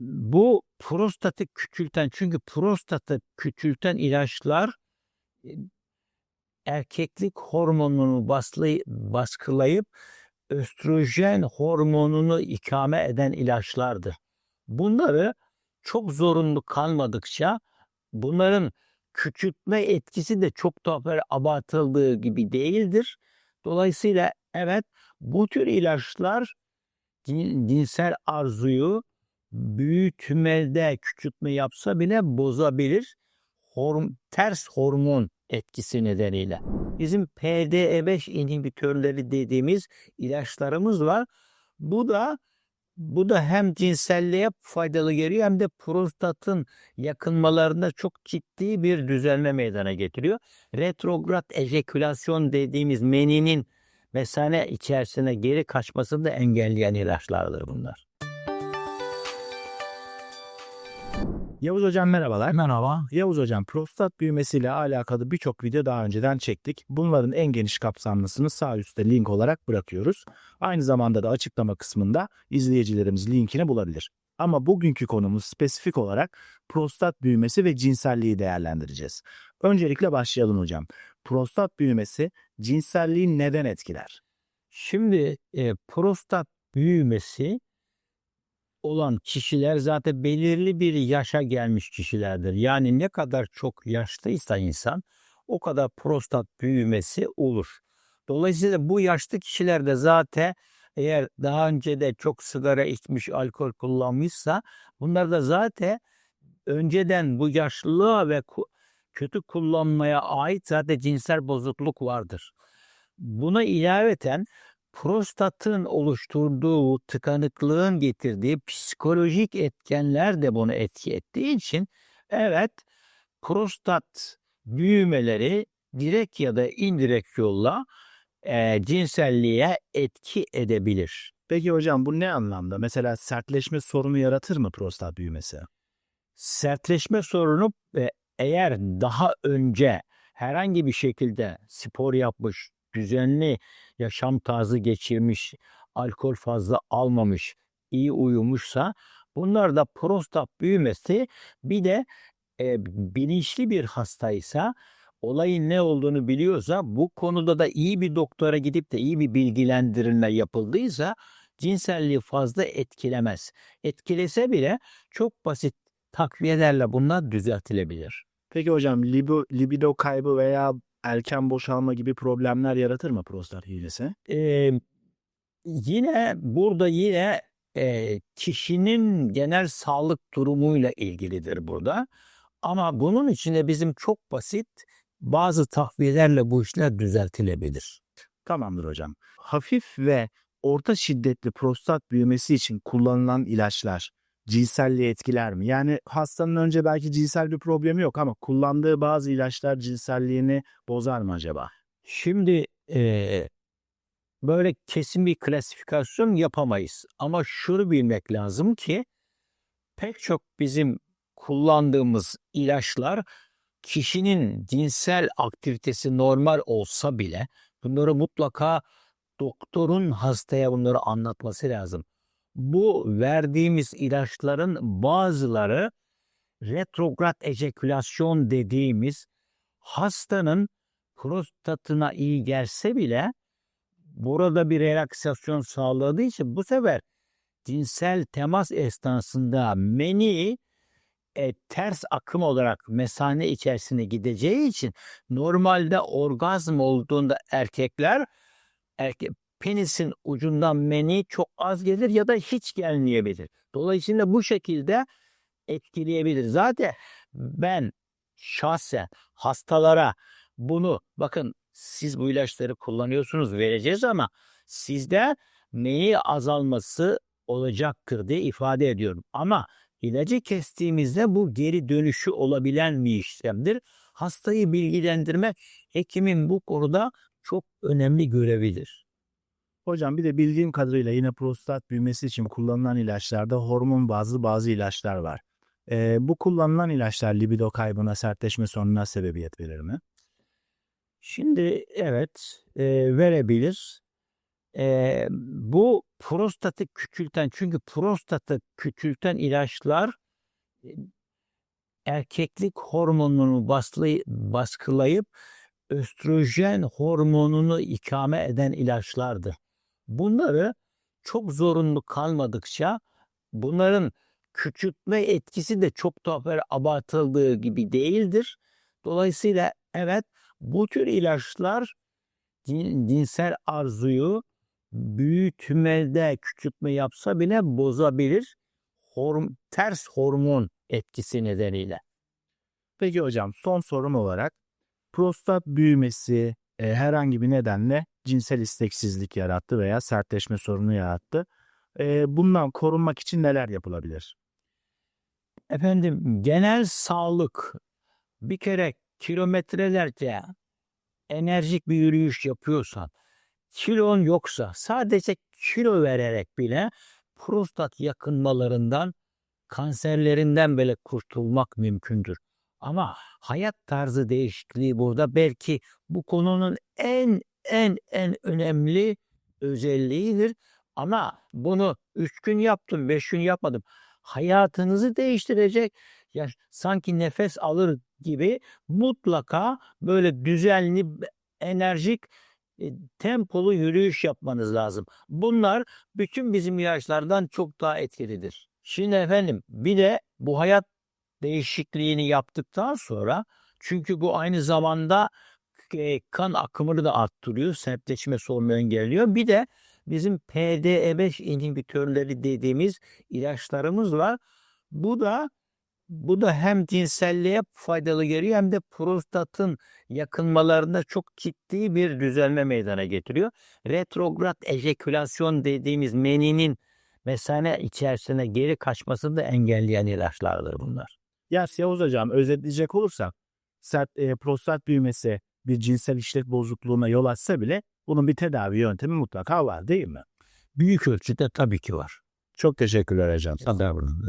Bu prostatı küçülten çünkü prostatı küçülten ilaçlar e, erkeklik hormonunu baslay- baskılayıp östrojen hormonunu ikame eden ilaçlardır. Bunları çok zorunlu kalmadıkça bunların küçültme etkisi de çok da abartıldığı gibi değildir. Dolayısıyla evet bu tür ilaçlar cin- cinsel arzuyu büyütmede küçültme yapsa bile bozabilir. Horm- ters hormon etkisi nedeniyle. Bizim PDE5 inhibitörleri dediğimiz ilaçlarımız var. Bu da bu da hem cinselliğe faydalı geliyor hem de prostatın yakınmalarında çok ciddi bir düzelme meydana getiriyor. Retrograd ejekülasyon dediğimiz meninin mesane içerisine geri kaçmasını da engelleyen ilaçlardır bunlar. Yavuz Hocam merhabalar. Merhaba. Yavuz Hocam prostat büyümesiyle alakalı birçok video daha önceden çektik. Bunların en geniş kapsamlısını sağ üstte link olarak bırakıyoruz. Aynı zamanda da açıklama kısmında izleyicilerimiz linkini bulabilir. Ama bugünkü konumuz spesifik olarak prostat büyümesi ve cinselliği değerlendireceğiz. Öncelikle başlayalım hocam. Prostat büyümesi cinselliği neden etkiler? Şimdi e, prostat büyümesi olan kişiler zaten belirli bir yaşa gelmiş kişilerdir. Yani ne kadar çok yaşlıysa insan o kadar prostat büyümesi olur. Dolayısıyla bu yaşlı kişilerde zaten eğer daha önce de çok sigara içmiş, alkol kullanmışsa bunlar da zaten önceden bu yaşlılığa ve kötü kullanmaya ait zaten cinsel bozukluk vardır. Buna ilaveten prostatın oluşturduğu tıkanıklığın getirdiği psikolojik etkenler de bunu etki ettiği için evet prostat büyümeleri direkt ya da indirekt yolla eee, cinselliğe etki edebilir. Peki hocam bu ne anlamda? Mesela sertleşme sorunu yaratır mı prostat büyümesi? sertleşme sorunu e, eğer daha önce herhangi bir şekilde spor yapmış, düzenli yaşam tarzı geçirmiş, alkol fazla almamış, iyi uyumuşsa bunlar da prostat büyümesi bir de e, bilinçli bir hastaysa olayın ne olduğunu biliyorsa bu konuda da iyi bir doktora gidip de iyi bir bilgilendirilme yapıldıysa cinselliği fazla etkilemez. Etkilese bile çok basit takviyelerle bunlar düzeltilebilir. Peki hocam libido, kaybı veya erken boşalma gibi problemler yaratır mı prostat büyümesi? Ee, yine burada yine e, kişinin genel sağlık durumuyla ilgilidir burada. Ama bunun için de bizim çok basit bazı takviyelerle bu işler düzeltilebilir. Tamamdır hocam. Hafif ve orta şiddetli prostat büyümesi için kullanılan ilaçlar cinselliği etkiler mi? Yani hastanın önce belki cinsel bir problemi yok ama kullandığı bazı ilaçlar cinselliğini bozar mı acaba? Şimdi e, böyle kesin bir klasifikasyon yapamayız. Ama şunu bilmek lazım ki pek çok bizim kullandığımız ilaçlar kişinin cinsel aktivitesi normal olsa bile bunları mutlaka doktorun hastaya bunları anlatması lazım. Bu verdiğimiz ilaçların bazıları retrograd ejekülasyon dediğimiz hastanın prostatına iyi gelse bile burada bir relaksasyon sağladığı için bu sefer cinsel temas esnasında meni e, ters akım olarak mesane içerisine gideceği için normalde orgazm olduğunda erkekler erke, penisin ucundan meni çok az gelir ya da hiç gelmeyebilir. Dolayısıyla bu şekilde etkileyebilir. Zaten ben şahsen hastalara bunu bakın siz bu ilaçları kullanıyorsunuz vereceğiz ama sizde neyi azalması olacaktır diye ifade ediyorum. Ama ilacı kestiğimizde bu geri dönüşü olabilen bir işlemdir. Hastayı bilgilendirme hekimin bu konuda çok önemli görevidir. Hocam bir de bildiğim kadarıyla yine prostat büyümesi için kullanılan ilaçlarda hormon bazlı bazı ilaçlar var. Ee, bu kullanılan ilaçlar libido kaybına, sertleşme sorununa sebebiyet verir mi? Şimdi evet e, verebilir. Ee, bu prostatı küçülten çünkü prostatı küçülten ilaçlar e, erkeklik hormonunu baslay- baskılayıp östrojen hormonunu ikame eden ilaçlardır. Bunları çok zorunlu kalmadıkça bunların küçültme etkisi de çok da böyle abartıldığı gibi değildir. Dolayısıyla evet bu tür ilaçlar cin- cinsel arzuyu büyütmede küçültme yapsa bile bozabilir. Horm- ters hormon etkisi nedeniyle. Peki hocam son sorum olarak prostat büyümesi e, herhangi bir nedenle cinsel isteksizlik yarattı veya sertleşme sorunu yarattı. E, bundan korunmak için neler yapılabilir? Efendim genel sağlık bir kere kilometrelerce enerjik bir yürüyüş yapıyorsan, kilon yoksa sadece kilo vererek bile prostat yakınmalarından, kanserlerinden bile kurtulmak mümkündür. Ama hayat tarzı değişikliği burada belki bu konunun en en en önemli özelliğidir. Ama bunu üç gün yaptım, beş gün yapmadım. Hayatınızı değiştirecek, ya sanki nefes alır gibi mutlaka böyle düzenli, enerjik, e, tempolu yürüyüş yapmanız lazım. Bunlar bütün bizim ilaçlardan çok daha etkilidir. Şimdi efendim bir de bu hayat değişikliğini yaptıktan sonra çünkü bu aynı zamanda kan akımını da arttırıyor, sertleşme sorunu engelliyor. Bir de bizim PDE5 inhibitörleri dediğimiz ilaçlarımız var. Bu da bu da hem cinselliğe faydalı geliyor hem de prostatın yakınmalarında çok ciddi bir düzelme meydana getiriyor. Retrograd ejekülasyon dediğimiz meninin mesane içerisine geri kaçmasını da engelleyen ilaçlardır bunlar. Ya Yavuz hocam özetleyecek olursak sert, e, prostat büyümesi bir cinsel işlev bozukluğuna yol açsa bile bunun bir tedavi yöntemi mutlaka var değil mi? Büyük ölçüde tabii ki var. Çok teşekkürler hocam. Tabii.